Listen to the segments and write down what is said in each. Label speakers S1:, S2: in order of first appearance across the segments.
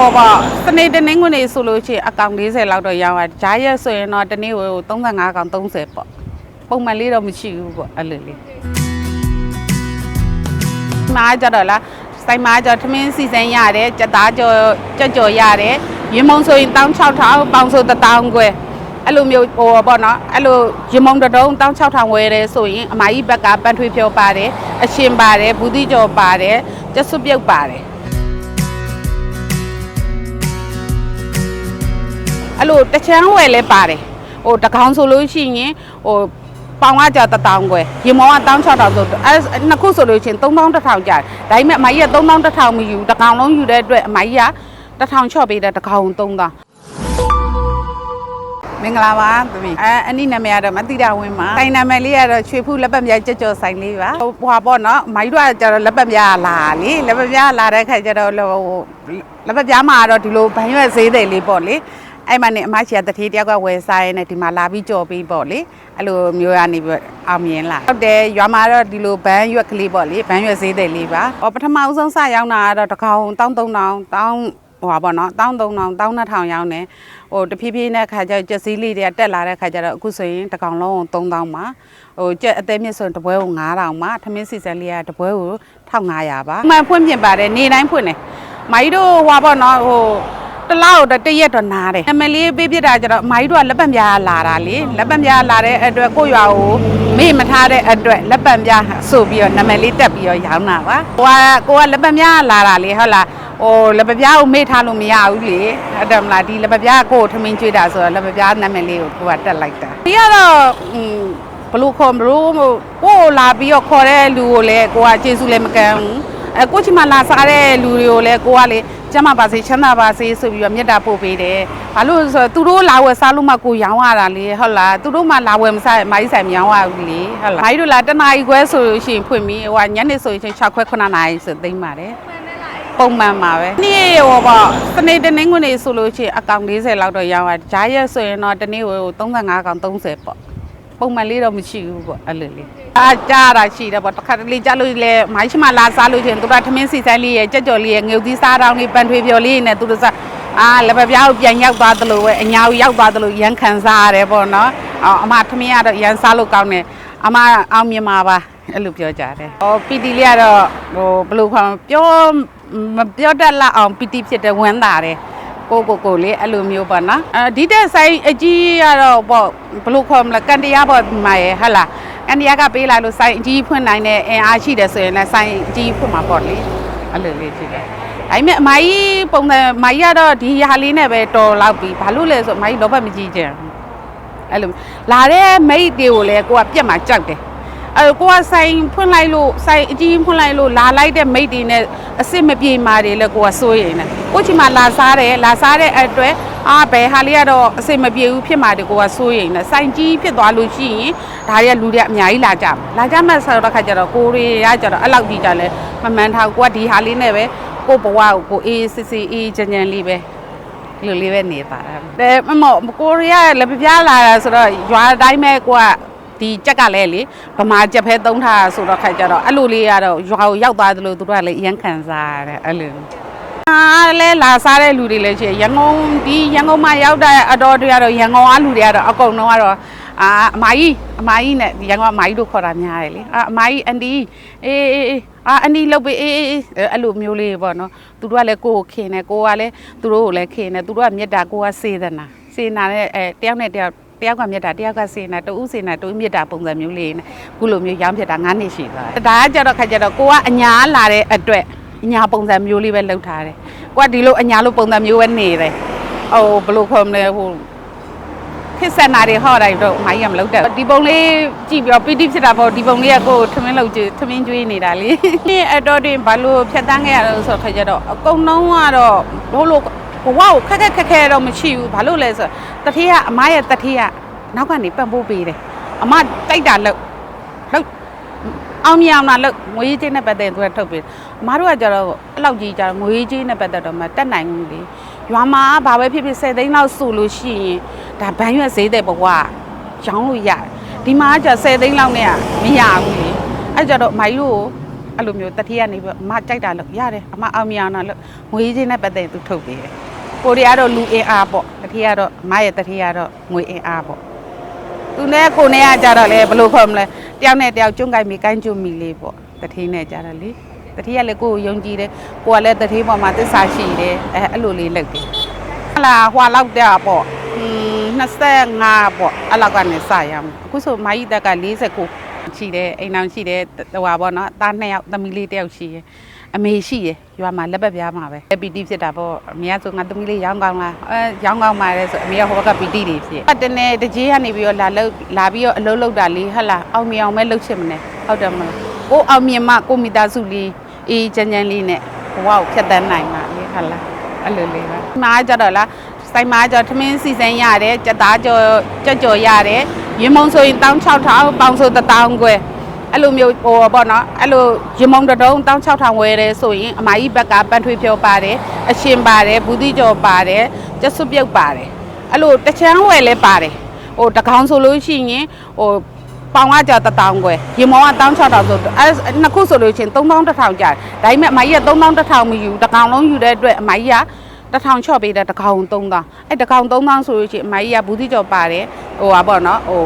S1: ဟိုပေါ့စနေတနင်္ဂနွေဆိုလို့ရှိရင်အကောင်40လောက်တော့ရောင်းရတယ်ဂျားရက်ဆိုရင်တော့တနေ့ဟို35ကောင်30ပေါ့ပုံမှန်လေးတော့မရှိဘူးပေါ့အဲ့လိုလေးမားကြတော့လားစိုက်မားကြထမင်းစီစဉ်ရတယ်ကြက်သားကြော်ကြက်ကြော်ရတယ်ရင်မုံဆိုရင်16000ပေါင်ဆို1000ကျွဲအဲ့လိုမျိုးဟိုပေါ့နော်အဲ့လိုရင်မုံတစ်တုံး16000ဝယ်ရဲဆိုရင်အမကြီးဘက်ကပန်းထွေးဖြောပါတယ်အရှင်ပါတယ်ဘူးတိကြော်ပါတယ်ကျက်စွပ်ပြုတ်ပါတယ် အဲ့လိုတချမ်းဝယ်လဲပါတယ်ဟိုတကောင်ဆိုလို့ရှိရင်ဟိုပေါင်ကကြာတစ်တောင်းခွဲရေမောက16000ဆိုအဲနှစ်ခုဆိုလို့ရှိရင်3100ကျတယ်ဒါပေမဲ့အမကြီးက3100မယူတကောင်လုံးယူတဲ့အတွက်အမကြီးက1000ချော့ပေးတယ်တကောင်3000မင်္ဂလာပါသမီးအဲအနိနာမည်ကတော့မတိတာဝင်းပါဆိုင်နာမည်လေးကတော့ရွှေဖူးလက်ပတ်မြတ်ကြက်ကြော်ဆိုင်လေးပါဟိုဟွာပေါ့နော်အမကြီးတို့ကကျတော့လက်ပတ်မြတ်လာလေလက်ပတ်မြတ်လာတဲ့ခါကျတော့ဟိုလက်ပတ်မြတ်မှာတော့ဒီလိုဘန်းရွက်ဈေးတယ်လေးပေါ့လေ အဲ့မနဲ့အမချီကတထေးတယောက်ကဝယ်စားရဲနဲ့ဒီမှာလာပြီးကြော်ပြီးပေါ့လေအဲ့လိုမျိုးရနေပြီးအောင်မြင်လာဟုတ်တယ်ရွာမှာတော့ဒီလိုဘန်းရွက်ကလေးပေါ့လေဘန်းရွက်ဈေးတယ်လေးပါဟောပထမအဆုံးစရောက်တာကတော့တစ်ကောင်1300တောင်းဟိုပါပေါ့နော်1300 1200ရောင်းတယ်ဟိုတဖြည်းဖြည်းနဲ့ခါကျကျက်စည်းလေးတွေကတက်လာတဲ့ခါကျတော့အခုဆိုရင်တစ်ကောင်လုံး3000ပါဟိုကျက်အသေးမြင့်ဆိုရင်တစ်ပွဲကို9000ပါထမင်းစီစံလေးကတစ်ပွဲကို1500ပါမှန်ဖွင့်ပြင်ပါတယ်နေတိုင်းဖွင့်တယ်မိုင်းတို့ဟွာပေါ့နော်ဟို တလောက်တော့တရက်တော့နားတယ်။နမလေးပေးပြတာကျတော့အမကြီးတို့ကလက်ပံပြားလာတာလေလက်ပံပြားလာတဲ့အတွက်ကိုယ့်ရွာကိုမေ့မထားတဲ့အတွက်လက်ပံပြားဆိုပြီးတော့နမလေးတက်ပြီးတော့ရောင်းတာပါ။ကိုကကိုကလက်ပံပြားလာတာလေဟုတ်လား။ဟိုလက်ပံပြားကိုမေ့ထားလို့မရဘူးလေ။ဟုတ်တယ်မလားဒီလက်ပံပြားကကိုယ်ထမင်းကျွေးတာဆိုတော့လက်ပံပြားနမလေးကိုကိုကတက်လိုက်တာ။ဒီကတော့อืมဘလို့ခေါ်မလို့ကိုယ်လာပြီးတော့ခေါ်တဲ့လူကိုလည်းကိုကကျေးဇူးလည်းမကမ်းဘူး။အဲကိုချီမလာစားတဲ့လူတွေကိုလည်းကိုကလေ ကျမ်းမာပါစေချမ်းသာပါစေဆိုပြီးတော့မေတ္တာပို့ပေးတယ်။ဘာလို့လဲဆိုတော့သူတို့လာဝယ်စားလို့မှကိုရောင်းရတာလေဟုတ်လား။သူတို့မှလာဝယ်မစားရင်မိုင်းဆိုင်မရောင်းရဘူးလေဟုတ်လား။မိုင်းတို့လာတနားရီခွဲဆိုလို့ရှိရင်ဖွင့်ပြီးဟိုကညနေဆိုရင်6ခွဲ9နာရီဆိုသိမ်းပါတယ်။ပုံမှန်ပါပဲ။နေ့ဟိုပေါ့စနေတနင်္ဂနွေဆိုလို့ရှိရင်အကောင်40လောက်တော့ရောင်းရတယ်။ဂျားရက်ဆိုရင်တော့တနေ့ဟို35ကောင်30ပေါ့။ ပုံမှန်လေးတော့မရှိဘူးပေါ့အဲ့လိုလေးအားကြားတာရှိတယ်ပေါ့တစ်ခါတလေကြားလို့လေမိုင်းရှိမလာစားလို့ချင်းသူကထမင်းစီဆိုင်လေးရဲ့ကြက်ကြော်လေးရဲ့ငုတ်သီးစားတောင်းလေးပန်ထွေဖြော်လေးနဲ့သူတို့စားအာလက်ပပြားကိုပြန်ရောက်သွားသလိုပဲအညာကိုရောက်သွားသလိုရန်ခံစားရတယ်ပေါ့နော်အော်အမထမင်းကတော့ရန်စားလို့ကောင်းတယ်အမအောင်မြင်ပါပါအဲ့လိုပြောကြတယ်ဟောပီတီလေးကတော့ဟိုဘယ်လိုခေါ်ပြောမပြောတတ်လောက်အောင်ပီတီဖြစ်တယ်ဝမ်းသာတယ် ကိုကိုကိုလေးအဲ့လိုမျိုးပေါ့နော်အဲဒီတဲ့ဆိုင်အကြီးကတော့ပေါ့ဘယ်လိုခေါ်မလဲကန်တရားပေါ့ဒီမှာရဟဟလာကန်တရားကပေးလိုက်လို့ဆိုင်အကြီးဖွင့်နိုင်တဲ့အင်အားရှိတယ်ဆိုရင်လည်းဆိုင်အကြီးဖွင့်မှာပေါ့လေအဲ့လိုလေးရှိတယ်ဒါပေမဲ့အမကြီးပုံစံအမကြီးကတော့ဒီဟာလေးနဲ့ပဲတော်လောက်ပြီဘာလို့လဲဆိုအမကြီးလောဘမကြီးကြဘူးအဲ့လိုလာတဲ့မိတ်တွေကိုလည်းကိုကပြက်မှာကြောက်တယ် အဲကိုကဆိုင်ဖွင့်လိုက်လို့ဆိုင်အကြီးဖွင့်လိုက်လို့လာလိုက်တဲ့မိတ်တွေနဲ့အစ်စ်မပြေမာတွေလည်းကိုကစိုးရိမ်တယ်ကိုချီမှာလာစားတယ်လာစားတဲ့အတွက်အာဘယ်ဟာလေးကတော့အစ်စ်မပြေဘူးဖြစ်မှာတွေကိုကစိုးရိမ်တယ်ဆိုင်ကြီးဖြစ်သွားလို့ရှိရင်ဒါတွေကလူတွေအများကြီးလာကြမှာလာကြမှာဆိုတော့ခါကျတော့ကိုရီရကြတော့အဲ့လောက်ကြီးကြလဲမမှန်ထားကိုကဒီဟာလေးနဲ့ပဲကိုဘဝကိုကိုအေးစစ်စစ်အေးချမ်းချမ်းလေးပဲလူလေးပဲနေပါတာတဲ့မမကိုရီးယားလက်ပြားလာတာဆိုတော့ရွာတိုင်းပဲကိုက ဒီကြက်ကလည်းလေဗမာကြက်ဖဲသုံးထားဆိုတော့ခိုက်ကြတော့အဲ့လိုလေးကတော့ရွာကိုရောက်သွားသလိုသူတို့ကလည်းအရန်ခံစားရတယ်အဲ့လိုအားလဲလာစားတဲ့လူတွေလည်းရှိရန်ကုန်ဒီရန်ကုန်မှာရောက်တဲ့အတော်တွေကတော့ရန်ကုန်အားလူတွေကတော့အကုန်လုံးကတော့အာအမကြီးအမကြီးနဲ့ရန်ကုန်အမကြီးတို့ခေါ်တာများတယ်လေအာအမကြီးအန်တီအေးအေးအေးအာအန်တီလုပ်ပေးအေးအေးအေးအဲ့လိုမျိုးလေးပေါ့နော်သူတို့ကလည်းကိုယ်ကိုခင်တယ်ကိုကလည်းသူတို့ကိုလည်းခင်တယ်သူတို့ကမြတ်တာကိုကစေတနာစေနာနဲ့အဲတယောက်နဲ့တယောက် တယောက်ကမြတ်တာတယောက်ကစေနာတူဦးစေနာတူမြတ်တာပုံစံမျိုးလေးနဲ့ခုလိုမျိုးရောင်းဖြစ်တာ9နှစ်ရှိသွားတယ်ဒါကကြတော့ခါကြတော့ကိုကအညာလာတဲ့အတွက်အညာပုံစံမျိုးလေးပဲလုပ်ထားတယ်ကိုကဒီလိုအညာလိုပုံစံမျိုးပဲနေတယ်ဟိုဘယ်လိုခေါ်မလဲဟိုဖြစ်ဆက်နာတွေဟော့တိုင်းတော့မိုင်းရမလုပ်တဲ့ဒီပုံလေးကြည့်ပြီးတော့ပီတိဖြစ်တာပေါ့ဒီပုံလေးကကိုယ်ထမင်းလောက်ကြည့်ထမင်းကျွေးနေတာလေဒီအတော်တွင်ဘာလို့ဖြတ်တန်းခဲ့ရလို့ဆိုတော့ခါကြတော့အကုန်လုံးကတော့ဘို့လို့ ဘဝကိုခက်ခက်ခက်ခဲတော့မရှိဘူးဘာလို့လဲဆိုတော့တတိယအမရဲ့တတိယနောက်ကနေပံ့ပိုးပေးတယ်အမတိုက်တာလို့လို့အောင်မြင်အောင်လားလို့ငွေကြေးနဲ့ပတ်သက်သူကထုတ်ပေးအမတို့ကကြတော့အဲ့လောက်ကြီးကြတော့ငွေကြေးနဲ့ပတ်သက်တော့မတက်နိုင်ဘူးလေရွာမှာဘာပဲဖြစ်ဖြစ်10သိန်းလောက်စုလို့ရှိရင်ဒါဘန်းရွက်ဈေးတဲ့ဘဝရောင်းလို့ရတယ်ဒီမှာကကြ10သိန်းလောက်နဲ့ကမရဘူးလေအဲ့ကြတော့အမကြီးတို့ကို အဲ့လိုမျိုးတတိယနေပြီးအမကြိုက်တာလို့ရတယ်အမအောင်မြင်အောင်လို့ငွေချင်းနဲ့ပတ်သက်သူထုတ်ပေးတယ်ကိုရီကတော့လူအင်အားပေါ့တတိယကတော့အမရဲ့တတိယကတော့ငွေအင်အားပေါ့သူနဲ့ကိုနဲ့ကကြတော့လေဘယ်လိုခေါ်မလဲတယောက်နဲ့တယောက်ကျွန်းကြိုက်မိကိုင်းကျွန်းမိလေးပေါ့တတိနဲ့ကြတော့လေတတိယလည်းကိုကိုယုံကြည်တယ်ကိုကလည်းတတိပေါ်မှာသစ္စာရှိတယ်အဲအဲ့လိုလေးလုပ်တယ်ဟလာဟွာလောက်တဲ့ပေါ့อืม25ပေါ့အဲ့လောက်ကနေစရအောင်အခုဆိုမာကြီးတက်က49 ရှိတယ်အိမ်အောင်ရှိတယ်ဟိုပါပေါ့နော်သား2ယောက်သမီးလေး1ယောက်ရှိတယ်အမေရှိရရွာမှာလက်ပတ်ပြားမှာပဲပီတီဖြစ်တာပေါ့အမေကဆိုငါသမီးလေးရောင်းကောင်းလားအဲရောင်းကောင်းပါလေဆိုအမေကဟိုဘက်ကပီတီတွေဖြစ်တနေ့တကြီးကနေပြီးတော့လာလောက်လာပြီးတော့အလုပ်လုပ်တာလေးဟဟလာအောင်မြင်အောင်ပဲလုပ်ချင်မနေဟုတ်တယ်မလားကိုအောင်မြင်မှကိုမိသားစုလေးအေးချမ်းချမ်းလေးနဲ့ဘဝကိုဖြတ်သန်းနိုင်မှာလေဟဟလာအဲ့လိုလေးပါဒီမှာကြတော့လားစိုက်မှာကြတော့ထမင်းစီစဉ်ရတယ်ကြက်သားကြော်ကြက်ကြော်ရတယ် ရင်မုံဆိုရင်16000ပေါင်ဆို1000ကျွဲအဲ့လိုမျိုးဟိုပေါ့နော်အဲ့လိုရင်မုံတစ်တုံး16000ဝယ်တယ်ဆိုရင်အမကြီးဘက်ကပန်းထွေးဖြောပါတယ်အရှင်ပါတယ်ဘူးတိကျော်ပါတယ်ကျက်စွပ်ပြုတ်ပါတယ်အဲ့လိုတစ်ချမ်းဝယ်လဲပါတယ်ဟိုတကောင်ဆိုလို့ရှိရင်ဟိုပေါင်ကကြာ1000ကျွဲရင်မုံက16000ဆိုအဲ့နှစ်ခုဆိုလို့ရှိရင်3100ကျတယ်ဒါပေမဲ့အမကြီးက3100မယူတကောင်လုံးယူတဲ့အတွက်အမကြီးက တစ်ထောင်ချော့ပေးတယ်တကောင်3000အဲ့တကောင်3000ဆိုလို့ရှိရင်အမကြီးကဘူးတိကျော်ပါတယ်ဟိုပါပေါ့နော်ဟို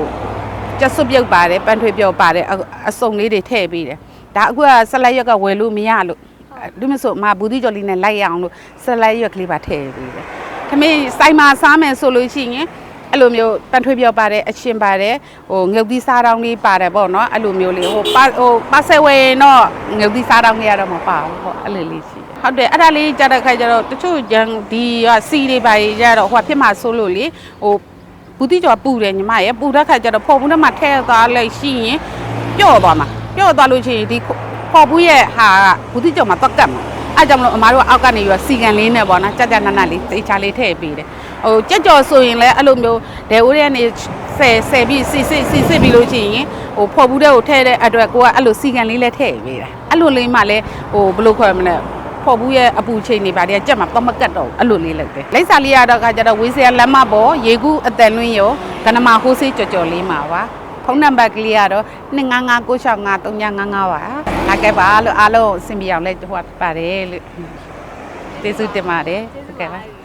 S1: ကျက်စွပ်ပြုတ်ပါတယ်ပန်းထွေးပြုတ်ပါတယ်အအစုံလေးတွေထည့်ပေးတယ်ဒါအခုကဆက်လိုက်ရွက်ကဝယ်လို့မရလို့ဒီမဆိုအမဘူးတိကျော်လေးနဲ့လိုက်ရအောင်လို့ဆက်လိုက်ရွက်ကလေးပါထည့်ပေးတယ်ခမင်းစိုက်မှာစားမယ်ဆိုလို့ရှိရင်အဲ့လိုမျိုးပန်းထွေးပြုတ်ပါတယ်အရှင်ပါတယ်ဟိုငုတ်သီးစားတောင်းလေးပါတယ်ပေါ့နော်အဲ့လိုမျိုးလေးဟိုပါဟိုပါဆယ်ဝယ်ရင်တော့ငုတ်သီးစားတောင်းလေးကတော့မပါဘူးပေါ့အဲ့လိုလေးရှိတယ် ဟုတ်တယ်အဲ့ဒါလေးကြတဲ့ခါကျတော့တချို့ဂျန်ဒီကစီတွေပါကြီးကြတော့ဟိုဖြစ်မှာဆိုလို့လေဟိုဘူးတိကျော်ပူတယ်ညီမရဲ့ပူတဲ့ခါကျတော့ဖော်ဘူးထဲမှာထည့်သွားလိုက်ရှိရင်ပျော့သွားမှာပျော့သွားလို့ရှိရင်ဒီဖော်ဘူးရဲ့ဟာကဘူးတိကျော်မှာတော့ကတ်မှာအဲကြောင့်မလို့အမားတို့အောက်ကနေပြီးတော့စီကန်လေးနဲ့ပေါ့နော်ကြက်ကြက်နက်နက်လေးတေချာလေးထည့်ပေးတယ်ဟိုကြက်ကြော်ဆိုရင်လည်းအဲ့လိုမျိုးဒဲဦးရဲ့နေဆယ်ဆယ်ပြီးစီစစ်စီစစ်ပြီးလို့ရှိရင်ဟိုဖော်ဘူးတဲ့ကိုထည့်တဲ့အတွက်ကိုကအဲ့လိုစီကန်လေးလည်းထည့်ပေးတယ်အဲ့လိုလေးမှလည်းဟိုဘယ်လိုခေါ်ရမလဲ ဖော်ဘူးရဲ့အပူချိန်တွေပါတည်းကကြက်မှာတော့မကတ်တော့ဘူးအဲ့လိုလေးလုပ်တယ်လိပ်စာလေးရတော့ကကြတော့ဝေးစရာလက်မပေါ်ရေကူးအတန်လွင်းရောကနမဟိုးစေးကြော်ကြော်လေးမှာပါဖုန်းနံပါတ်ကလေးကတော့29965355ပါလာခဲ့ပါလို့အားလုံးအဆင်ပြေအောင်လဲဟိုပါတယ်လို့ကျေးဇူးတင်ပါတယ်ဟုတ်ကဲ့ပါ